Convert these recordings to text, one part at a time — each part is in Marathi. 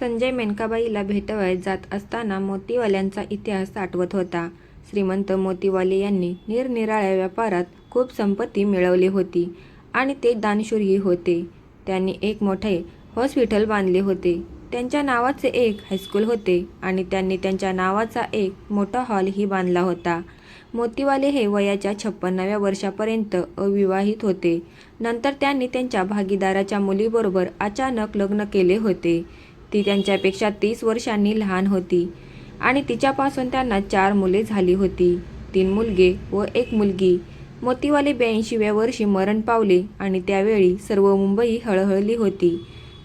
संजय मेनकाबाईला भेटवयात जात असताना मोतीवाल्यांचा इतिहास आठवत होता. श्रीमंत मोतीवाले यांनी निरनिराळ्या व्यापारात खूप संपत्ती मिळवली होती आणि ते दानशूरही होते. त्यांनी एक मोठे हॉस्पिटल बांधले होते. त्यांच्या नावाचे एक हायस्कूल होते आणि त्यांनी त्यांच्या नावाचा एक मोठा हॉलही बांधला होता. मोतीवाले हे वयाच्या छप्पन्नाव्या वर्षापर्यंत अविवाहित होते. नंतर त्यांनी त्यांच्या भागीदाराच्या मुलीबरोबर अचानक लग्न केले होते. ती त्यांच्यापेक्षा तीस वर्षांनी लहान होती आणि तिच्यापासून त्यांना चार मुले झाली होती. तीन मुलगे व एक मुलगी. मोतीवाले ब्याऐंशीव्या वर्षी मरण पावले आणि त्यावेळी सर्व मुंबई हळहळली होती.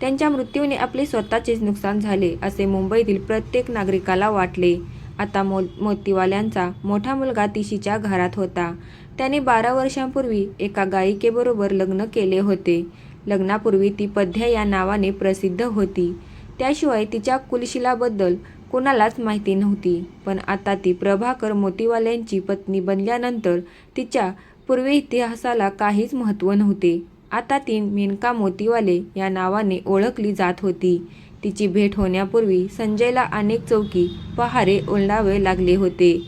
त्यांच्या मृत्यूने आपले स्वतःचेच नुकसान झाले असे मुंबईतील प्रत्येक नागरिकाला वाटले. आता मो मोतीवाल्यांचा मोठा मुलगा तिशीच्या घरात होता. त्याने बारा वर्षांपूर्वी एका गायिकेबरोबर लग्न केले होते. लग्नापूर्वी ती पद्या या नावाने प्रसिद्ध होती. त्याशिवाय तिच्या कुलशिलाबद्दल कुणालाच माहिती नव्हती. पण आता ती प्रभाकर मोतीवाल्यांची पत्नी बनल्यानंतर तिच्या पूर्वेइतिहासाला काहीच महत्त्व नव्हते. आता ती मेनका मोतीवाले या नावाने ओळखली जात होती. तिची भेट होण्यापूर्वी संजयला अनेक चौकी, पहारे ओलांडावे लागले होते.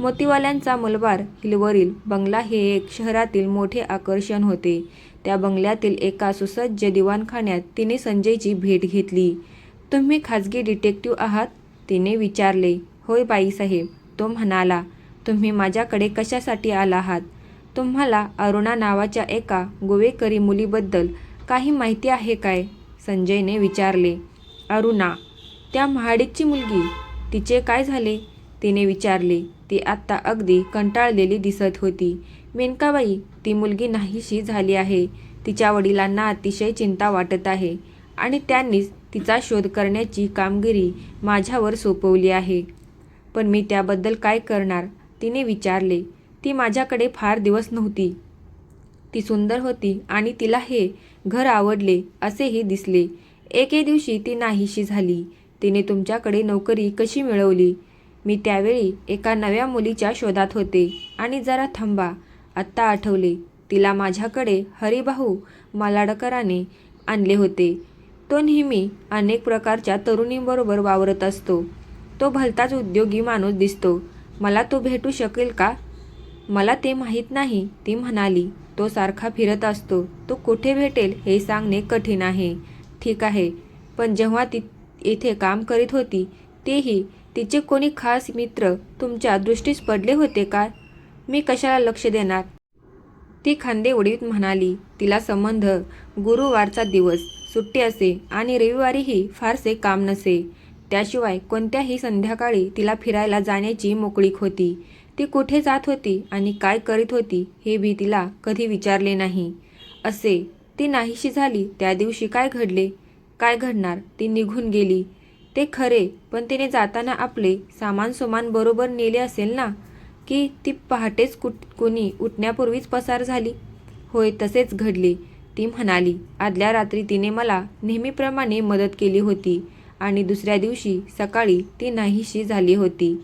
मोतीवाल्यांचा मलबार हिलवरील बंगला हे एक शहरातील मोठे आकर्षण होते. त्या बंगल्यातील एका सुसज्ज दिवाणखान्यात तिने संजयची भेट घेतली. तुम्ही खाजगी डिटेक्टिव्ह आहात? तिने विचारले. होय बाईसाहेब, तो म्हणाला. तुम्ही माझ्याकडे कशासाठी आला आहात? तुम्हाला अरुणा नावाच्या एका गोवेकरी मुलीबद्दल काही माहिती आहे काय? संजयने विचारले. अरुणा? त्या महाडिकची मुलगी? तिचे काय झाले? तिने विचारले. ती आत्ता अगदी कंटाळलेली दिसत होती. मेनकाबाई, ती मुलगी नाहीशी झाली आहे. तिच्या वडिलांना अतिशय चिंता वाटत आहे आणि त्यांनीच तिचा शोध करण्याची कामगिरी माझ्यावर सोपवली आहे. पण मी त्याबद्दल काय करणार? तिने विचारले. ती माझ्याकडे फार दिवस नव्हती. ती सुंदर होती आणि तिला हे घर आवडले असेही दिसले. एके दिवशी ती नाहीशी झाली. तिने तुमच्याकडे नोकरी कशी मिळवली? मी त्यावेळी एका नव्या मुलीच्या शोधात होते आणि जरा थांबा, आत्ता आठवले. तिला माझ्याकडे हरिभाऊ मालाडकराने आणले होते. तो नेहमी अनेक प्रकारच्या तरुणींबरोबर वावरत असतो. तो भलताच उद्योगी माणूस दिसतो. मला तो भेटू शकेल का? मला ते माहीत नाही, ती म्हणाली. तो सारखा फिरत असतो. तो कुठे भेटेल हे सांगणे कठीण आहे. ठीक आहे, पण जेव्हा ती इथे काम करीत होती, तेही तिचे कोणी खास मित्र तुमच्या दृष्टीस पडले होते का? मी कशाला लक्ष देणार? ती खांदे उडवीत म्हणाली. तिला संबंध गुरुवारचा दिवस, सुट्टी असे आणि रविवारीही फारसे काम नसे. त्याशिवाय कोणत्याही संध्याकाळी तिला फिरायला जाण्याची मोकळीक होती. ती कुठे जात होती आणि काय करीत होती हे बी तिला कधी विचारले नाही. असे, ती नाहीशी झाली त्या दिवशी काय घडले? काय घडणार? ती निघून गेली, ते खरे, पण तिने जाताना आपले सामान सुमान बरोबर नेले असेल ना? की ती पहाटेच कुणी उठण्यापूर्वीच पसार झाली? होय, तसेच घडले, ती म्हणाली. आदल्या रात्री तिने मला नेहमीप्रमाणे मदत केली होती आणि दुसऱ्या दिवशी सकाळी ती नाहीशी झाली होती.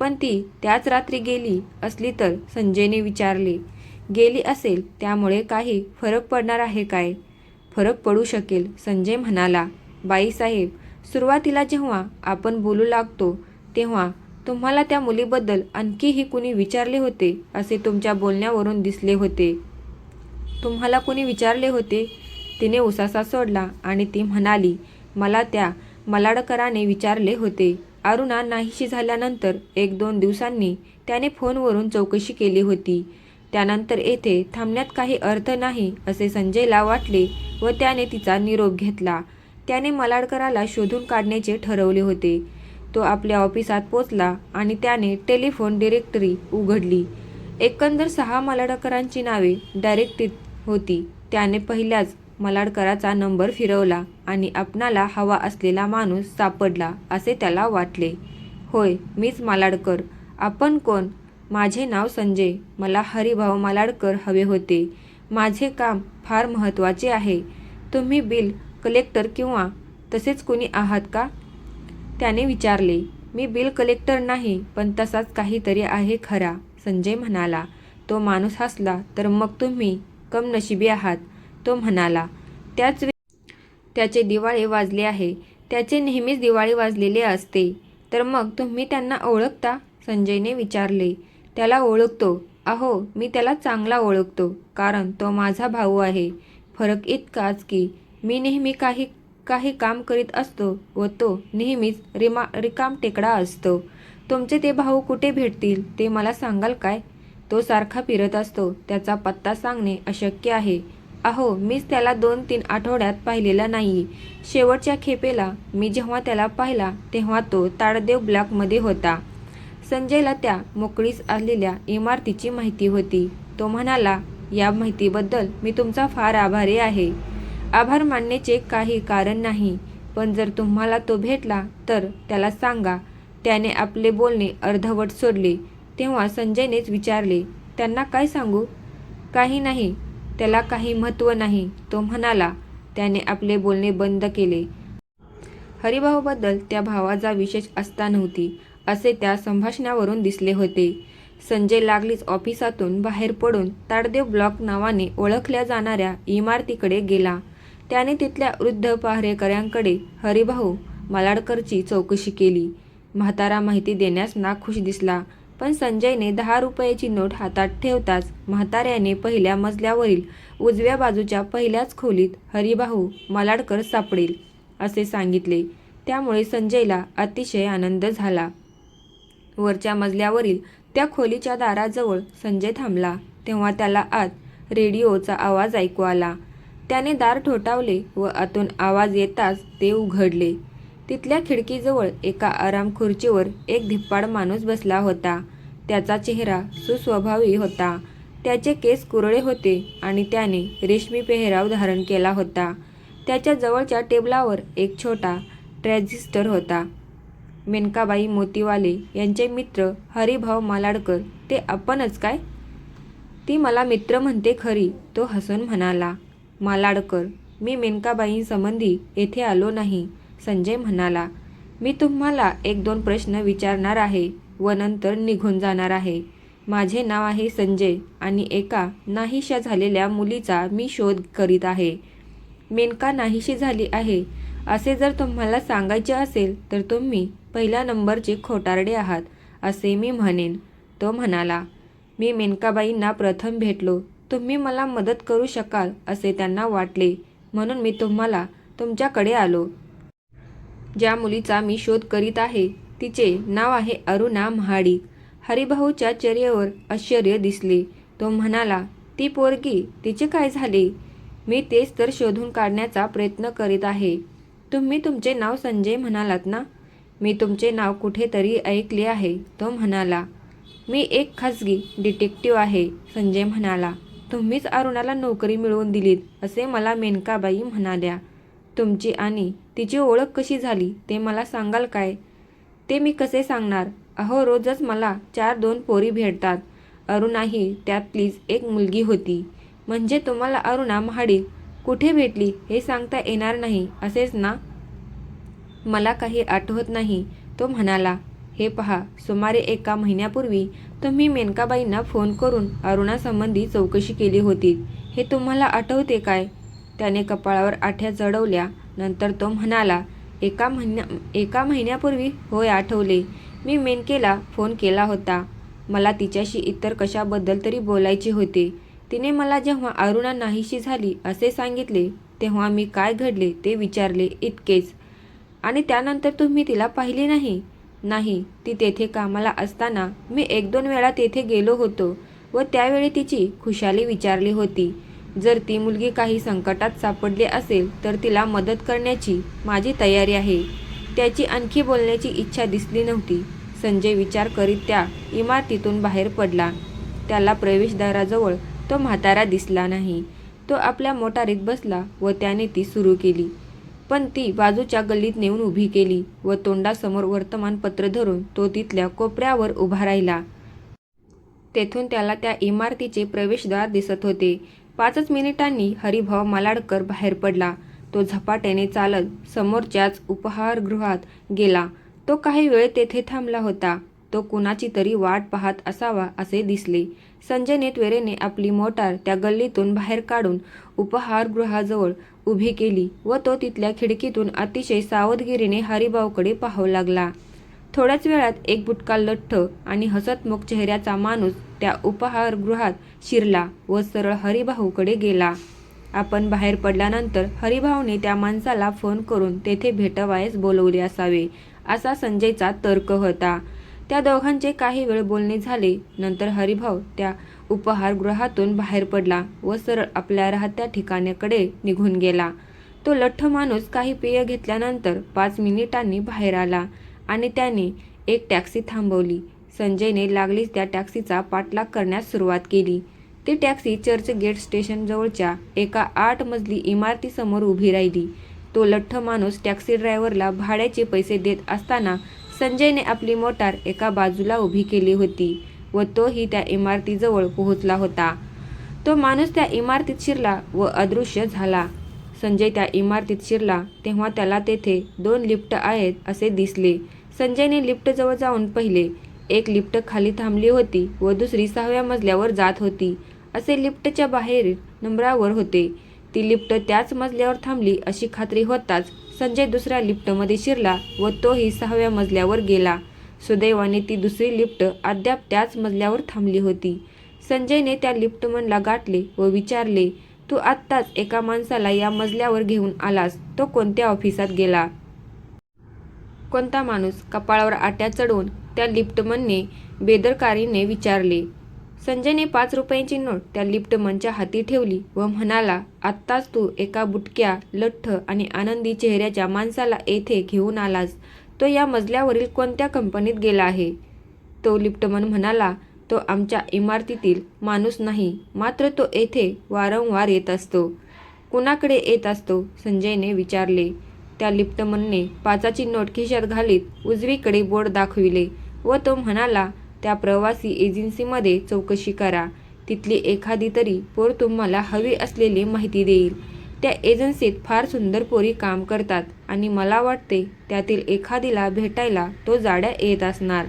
पण ती त्याच रात्री गेली असली तर? संजयने विचारले. गेली असेल त्यामुळे काही फरक पडणार आहे काय? फरक पडू शकेल, संजय म्हणाला. बाईसाहेब, सुरुवातीला जेव्हा आपण बोलू लागतो तेव्हा तुम्हाला त्या मुलीबद्दल आणखीही कुणी विचारले होते असे तुमच्या बोलण्यावरून दिसले होते. तुम्हाला कोणी विचारले होते? तिने उसासा सोडला आणि ती म्हणाली. मला त्या मलाडकराने विचारले होते. अरुणा नाहीशी झाल्यानंतर एक दोन दिवसांनी त्याने फोनवरून चौकशी केली होती. त्यानंतर येथे थांबण्यात काही अर्थ नाही असे संजयला वाटले व त्याने तिचा निरोप घेतला. त्याने मलाडकराला शोधून काढण्याचे ठरवले होते. तो आपल्या ऑफिसात पोचला आणि त्याने टेलिफोन डिरेक्टरी उघडली. एकंदर सहा मलाडकरांची नावे डायरेक्टरीत होती. त्याने पहिल्याच मलाडकराचा नंबर फिरवला आणि आपणाला हवा असलेला माणूस सापडला असे त्याला वाटले. होय, मीच मालाडकर. आपण कोण? माझे नाव संजय. मला हरिभाऊ मालाडकर हवे होते. माझे काम फार महत्त्वाचे आहे. तुम्ही बिल कलेक्टर किंवा तसेच कुणी आहात का? त्याने विचारले. मी बिल कलेक्टर नाही, पण तसाच काहीतरी आहे खरा, संजय म्हणाला. तो माणूस हसला. तर मग तुम्ही कमनशिबी आहात, तो म्हणाला. त्याच त्याचे दिवाळे वाजले आहे. त्याचे नेहमीच दिवाळी वाजलेले असते. तर मग तुम्ही त्यांना ओळखता? संजयने विचारले. त्याला ओळखतो. अहो मी त्याला चांगला ओळखतो कारण तो माझा भाऊ आहे. फरक इतकाच की मी नेहमी काही काही काम करीत असतो व तो नेहमीच रिमा रिकाम टेकडा असतो. तुमचे ते भाऊ कुठे भेटतील? ते मला सांगाल काय? तो सारखा फिरत असतो. त्याचा पत्ता सांगणे अशक्य आहे. अहो मीच त्याला दोन तीन आठवड्यात पाहिलेला नाही शेवटच्या खेपेला मी जेव्हा त्याला पाहिला तेव्हा तो ताडदेव ब्लॉकमध्ये होता. संजयला त्या मोकळीस आलेल्या इमारतीची माहिती होती. तो म्हणाला या माहितीबद्दल मी तुमचा फार आभारी आहे. आभार मानण्याचे काही कारण नाही पण जर तुम्हाला तो भेटला तर त्याला सांगा. त्याने आपले बोलणे अर्धवट सोडले. तेव्हा संजयनेच विचारले त्यांना काय सांगू? काही नाही त्याला काही महत्त्व नाही तो म्हणाला. त्याने आपले बोलणे बंद केले. हरिभाऊबद्दल त्या भावाचा विशेष आस्था नव्हती असे त्या संभाषणावरून दिसले होते. संजय लागलीच ऑफिसातून बाहेर पडून ताडदेव ब्लॉक नावाने ओळखल्या जाणाऱ्या इमारतीकडे गेला. त्याने तिथल्या वृद्ध पहारेकऱ्यांकडे हरिभाऊ मालाडकरची चौकशी केली. म्हातारा माहिती देण्यास नाखुश दिसला. पण संजयने दहा रुपयाची नोट हातात ठेवताच म्हाताऱ्याने पहिल्या मजल्यावरील उजव्या बाजूच्या पहिल्याच खोलीत हरिभाऊ मलाडकर सापडेल असे सांगितले. त्यामुळे संजयला अतिशय आनंद झाला. वरच्या मजल्यावरील त्या खोलीच्या दाराजवळ संजय थांबला. तेव्हा त्याला आत रेडिओचा आवाज ऐकू आला. त्याने दार ठोठावले व आतून आवाज येताच ते उघडले. तिथल्या खिडकीजवळ एका आराम खुर्चीवर एक धिप्पाड माणूस बसला होता. त्याचा चेहरा सुस्वभावी होता. त्याचे केस कुरळे होते आणि त्याने रेशमी पेहराव धारण केला होता. त्याच्या जवळच्या टेबलावर एक छोटा ट्रॅझिस्टर होता. मेनकाबाई मोतीवाले यांचे मित्र हरिभाऊ मालाडकर ते आपणच काय? ती मला मित्र म्हणते खरी तो हसून म्हणाला. मालाडकर मी मेनकाबाईंसंबंधी येथे आलो नाही. संजय म्हणाला मी तुम्हाला एक दोन प्रश्न विचारणार आहे व नंतर निघून जाणार आहे. माझे नाव आहे संजय आणि एका नाहीशा झालेल्या मुलीचा मी शोध करीत आहे. मेनका नाहीशी झाली आहे. असे जर तुम्हाला सांगायचे असेल तर तुम्ही पहिल्या नंबरचे खोटारडे आहात असे मी म्हणेन. तो म्हणाला मी मेनकाबाईंना प्रथम भेटलो. तुम्ही मला मदत करू शकाल असे त्यांना वाटले. म्हणून मी तुम्हाला तुमच्याकडे आलो. ज्या मुलीचा मी शोध करीत आहे तिचे नाव आहे अरुणा महाडिक हरिभाऊच्या चर्येवर आश्चर्य दिसले. तो म्हणाला ती पोरगी तिचे काय झाले? मी तेच तर शोधून काढण्याचा प्रयत्न करीत आहे. तुम्ही तुमचे नाव संजय म्हणालात ना? मी तुमचे नाव कुठेतरी ऐकले आहे. तो म्हणाला मी एक खासगी डिटेक्टिव्ह आहे संजय म्हणाला. तुम्हीच अरुणाला नोकरी मिळवून दिलीत असे मला मेनकाबाई म्हणाल्या. तुमची आणि तिची ओळख कशी झाली ते मला सांगाल काय? ते मी कसे सांगणार? अहो रोजच मला चार दोन पोरी भेटतात. अरुणाही त्यातलीच एक मुलगी होती. म्हणजे तुम्हाला अरुणा महाडिक कुठे भेटली हे सांगता येणार नाही असेच ना? मला काही आठवत नाही तो म्हणाला. हे पहा सुमारे एका महिन्यापूर्वी तुम्ही मेनकाबाईंना फोन करून अरुणासंबंधी चौकशी केली होती. हे तुम्हाला आठवते काय? त्याने कपाळावर आठ्या चढवल्या नंतर तो म्हणाला एका महिन्या एका महिन्यापूर्वी होय आठवले. मी मेनकेला फोन केला होता. मला तिच्याशी इतर कशाबद्दल तरी बोलायचे होते. तिने मला जेव्हा अरुणा नाहीशी झाली असे सांगितले तेव्हा मी काय घडले ते विचारले इतकेच. आणि त्यानंतर तुम्ही तिला पाहिली नाही? नाही ती तेथे कामाला असताना मी एक दोन वेळा तेथे गेलो होतो व त्यावेळी तिची खुशाली विचारली होती. जर ती मुलगी काही संकटात सापडली असेल तर तिला मदत करण्याची माझी तयारी आहे. त्याची आणखी बोलण्याची इच्छा दिसली नव्हती. संजय विचार करीत त्या इमारतीतून बाहेर पडला. त्याला प्रवेशद्वाराजवळ तो म्हातारा दिसला नाही. तो आपल्या मोटारीत बसला व त्याने ती सुरू केली. पण ती बाजूच्या गल्लीत नेऊन उभी केली व तोंडासमोर वर्तमानपत्र धरून तो तिथल्या कोपऱ्यावर उभा राहिला. तेथून त्याला त्या इमारतीचे प्रवेशद्वार दिसत होते. पाचच मिनिटांनी हरिभाव मालाडकर बाहेर पडला. तो झपाट्याने चालत समोरच्याच उपहारगृहात गेला. तो काही वेळ तेथे थांबला होता. तो कुणाची तरी वाट पाहत असावा असे दिसले. संजयने त्वरेने आपली मोटार त्या गल्लीतून बाहेर काढून उपहारगृहाजवळ उभी केली व तो तिथल्या खिडकीतून अतिशय सावधगिरीने हरिभाऊकडे पाहू लागला. थोड्याच वेळात एक बुटका लठ्ठ आणि हसतमुख चेहऱ्याचा माणूस त्या उपाहारगृहात शिरला व सरळ हरिभाऊकडे गेला. आपण बाहेर पडल्यानंतर हरिभाऊने त्या माणसाला फोन करून तेथे भेटवायस बोलवले असावे. असा संजयचा तर्क होता. त्या दोघांचे काही वेळ बोलणे झाले. नंतर हरिभाऊ त्या उपहारगृहातून बाहेर पडला व सरळ आपल्या राहत्या ठिकाणाकडे निघून गेला. तो लठ्ठ माणूस काही पेय घेतल्यानंतर पाच मिनिटांनी बाहेर आला आणि त्याने एक टॅक्सी थांबवली. संजयने लागलीच त्या टॅक्सीचा पाठलाग करण्यास सुरुवात केली. ती टॅक्सी चर्चगेट स्टेशनजवळच्या एका आठ मजली इमारतीसमोर उभी राहिली. तो लठ्ठ माणूस टॅक्सी ड्रायव्हरला भाड्याचे पैसे देत असताना संजयने आपली मोटार एका बाजूला उभी केली होती व तोही त्या इमारतीजवळ पोहोचला होता. तो माणूस त्या इमारतीत शिरला व अदृश्य झाला. संजय त्या इमारतीत शिरला तेव्हा त्याला तेथे दोन लिफ्ट आहेत असे दिसले. संजयने लिफ्टजवळ जाऊन पहिले. एक लिफ्ट खाली थांबली होती व दुसरी सहाव्या मजल्यावर जात होती. असे लिफ्टच्या बाहेर नंबरावर होते. ती लिफ्ट त्याच मजल्यावर थांबली अशी खात्री होताच संजय दुसऱ्या लिफ्टमध्ये शिरला व तोही सहाव्या मजल्यावर गेला. सुदैवाने ती दुसरी लिफ्ट अद्याप त्याच मजल्यावर थांबली होती. संजयने त्या लिफ्टमनला गाठले व विचारले तू आत्ताच एका माणसाला या मजल्यावर घेऊन आलास तो कोणत्या ऑफिसात गेला कोणता माणूस? कपाळावर आट्या चढवून त्या लिफ्टमनने बेदरकारीने विचारले संजयने पाच रुपयांची नोट त्या लिफ्टमनच्या हाती ठेवली व म्हणाला आत्ताच तू एका बुटक्या लठ्ठ आणि आनंदी चेहऱ्याच्या माणसाला येथे घेऊन आलास. तो या मजल्यावरील कोणत्या कंपनीत गेला आहे? तो लिप्टमन म्हणाला तो आमच्या इमारतीतील माणूस नाही मात्र तो येथे वारंवार येत असतो. कुणाकडे येत असतो? संजयने विचारले. त्या लिप्टमनने पाचाची नोट खिशात घालीत उजवीकडे बोर्ड दाखविले. व तो म्हणाला त्या प्रवासी एजन्सीमध्ये चौकशी करा. तिथली एखादी तरी पोर तुम्हाला हवी असलेली माहिती देईल. त्या एजन्सीत फार सुंदर पोरी काम करतात आणि मला वाटते त्यातील एखादीला भेटायला तो जाड्या येत असणार.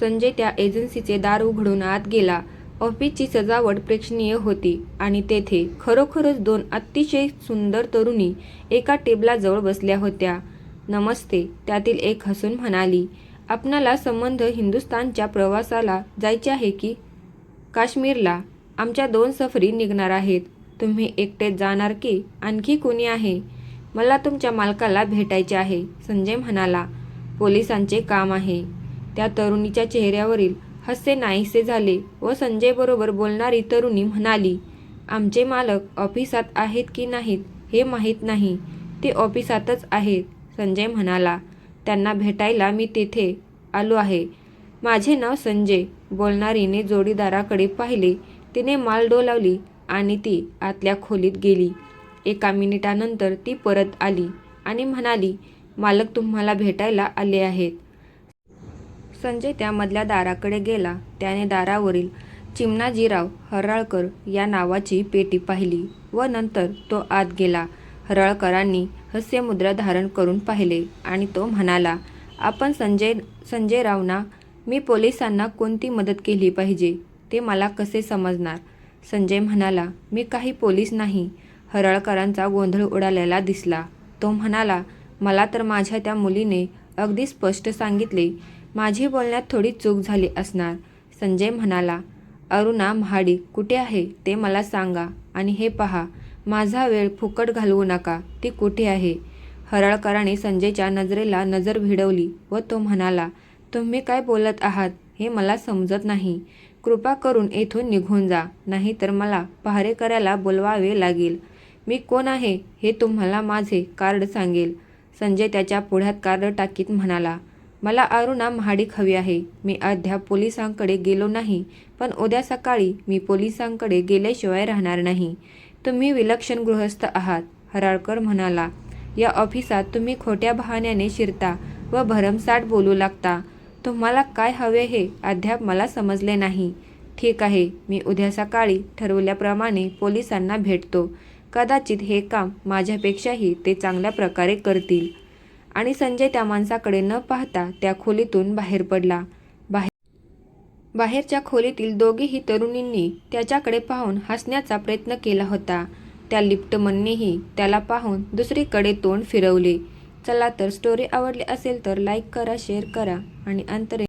संजय त्या एजन्सीचे दार उघडून आत गेला. ऑफिसची सजावट प्रेक्षणीय होती आणि तेथे खरोखरच दोन अतिशय सुंदर तरुणी एका टेबलाजवळ बसल्या होत्या. नमस्ते त्यातील एक हसून म्हणाली. आपणाला संबंध हिंदुस्थानच्या प्रवासाला जायचे आहे की? काश्मीरला आमच्या दोन सफरी निघणार आहेत. तुम्ही एकटेच जाणार की आणखी कोणी आहे? मला तुमच्या मालकाला भेटायचे आहे संजय म्हणाला. पोलिसांचे काम आहे. त्या तरुणीच्या चेहऱ्यावरील हसे नाहीसे झाले व संजयबरोबर बोलणारी तरुणी म्हणाली आमचे मालक ऑफिसात आहेत की नाहीत हे माहीत नाही. ते ऑफिसातच आहेत संजय म्हणाला. त्यांना भेटायला मी तेथे आलो आहे. माझे नाव संजय. बोलणारीने जोडीदाराकडे पाहिले. तिने माल डोलावली आणि ती आतल्या खोलीत गेली. एका मिनिटानंतर ती परत आली आणि म्हणाली मालक तुम्हाला भेटायला आले आहेत. संजय त्या मधल्या दाराकडे गेला. त्याने दारावरील चिमणाजीराव हराळकर या नावाची पेटी पाहिली व नंतर तो आत गेला. हरळकरांनी हास्यमुद्रा धारण करून पाहिले आणि तो म्हणाला आपण संजय संजय रावना मी पोलिसांना कोणती मदत केली पाहिजे ते मला कसे समजणार? संजय म्हणाला मी काही पोलीस नाही. हरळकरांचा गोंधळ उडालेला दिसला. तो म्हणाला मला तर माझ्या त्या मुलीने अगदी स्पष्ट सांगितले माझी बोलण्यात थोडी चूक झाली असणार. संजय म्हणाला अरुणा महाडिक कुठे आहे? ते मला सांगा आणि हे पहा. माझा वेळ फुकट घालवू नका ती कुठे आहे? हराळकराने संजयच्या नजरेला नजर भिडवली व तो म्हणाला तुम्ही काय बोलत आहात? हे मला समजत नाही. कृपा करून येथून निघून जा नाहीतर मला पहारेकऱ्याला बोलवावे लागेल. मी कोण आहे हे तुम्हाला माझे कार्ड सांगेल. संजय त्याच्या पुढ्यात कार्ड टाकीत म्हणाला मला अरुणा महाडिक हवी आहे. मी अद्याप पोलिसांकडे गेलो नाही पण उद्या सकाळी मी पोलिसांकडे गेल्याशिवाय राहणार नाही. तुम्ही विलक्षण गृहस्थ आहात हराळकर म्हणाला. या ऑफिसात तुम्ही खोट्या बहाण्याने शिरता व भरमसाठ बोलू लागता. तुम्हाला काय हवे हे अद्याप मला समजले नाही. ठीक आहे मी उद्या सकाळी ठरवल्याप्रमाणे पोलिसांना भेटतो. कदाचित हे काम माझ्यापेक्षाही ते चांगल्या प्रकारे करतील. आणि संजय त्या माणसाकडे न पाहता त्या खोलीतून बाहेर पडला. बाहेरच्या खोलीतील दोघेही तरुणींनी त्याच्याकडे पाहून हसण्याचा प्रयत्न केला होता. त्या लिप्टमननेही त्याला पाहून दुसरीकडे तोंड फिरवले. चला तर स्टोरी आवडली असेल तर लाईक करा शेअर करा आणि अंतरे